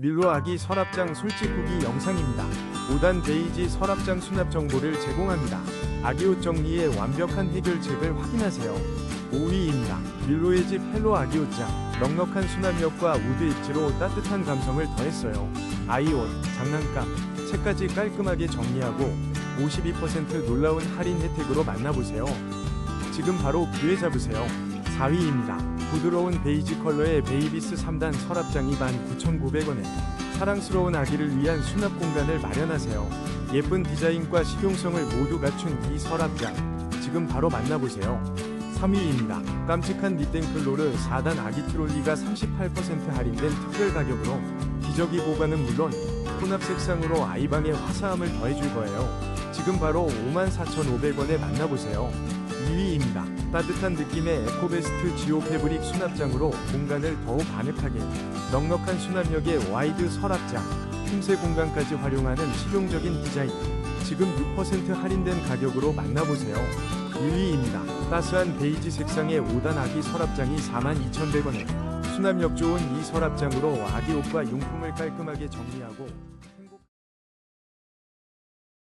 밀로 아기 서랍장 솔직 후기 영상입니다. 5단 베이지 서랍장 수납 정보를 제공합니다. 아기 옷 정리의 완벽한 해결책을 확인하세요. 5위입니다. 밀로의 집 헬로 아기 옷장. 넉넉한 수납력과 우드 입지로 따뜻한 감성을 더했어요. 아이 옷, 장난감, 책까지 깔끔하게 정리하고 52% 놀라운 할인 혜택으로 만나보세요. 지금 바로 기회 잡으세요. 4위입니다. 부드러운 베이지 컬러의 베이비스 3단 서랍장 29,900원에 사랑스러운 아기를 위한 수납 공간을 마련하세요. 예쁜 디자인과 실용성을 모두 갖춘 이 서랍장 지금 바로 만나보세요. 3위입니다. 깜찍한 니땡클로르 4단 아기 트롤리가 38% 할인된 특별 가격으로 기저귀 보관은 물론 혼합 색상으로 아이방의 화사함을 더해줄 거예요. 지금 바로 54,500원에 만나보세요. 2위입니다. 따뜻한 느낌의 에코베스트 지오 패브릭 수납장으로 공간을 더욱 아늑하게 넉넉한 수납력의 와이드 서랍장 틈새 공간까지 활용하는 실용적인 디자인 지금 6% 할인된 가격으로 만나보세요 1위입니다. 따스한 베이지 색상의 5단 아기 서랍장이 42,100원에 수납력 좋은 이 서랍장으로 아기 옷과 용품을 깔끔하게 정리하고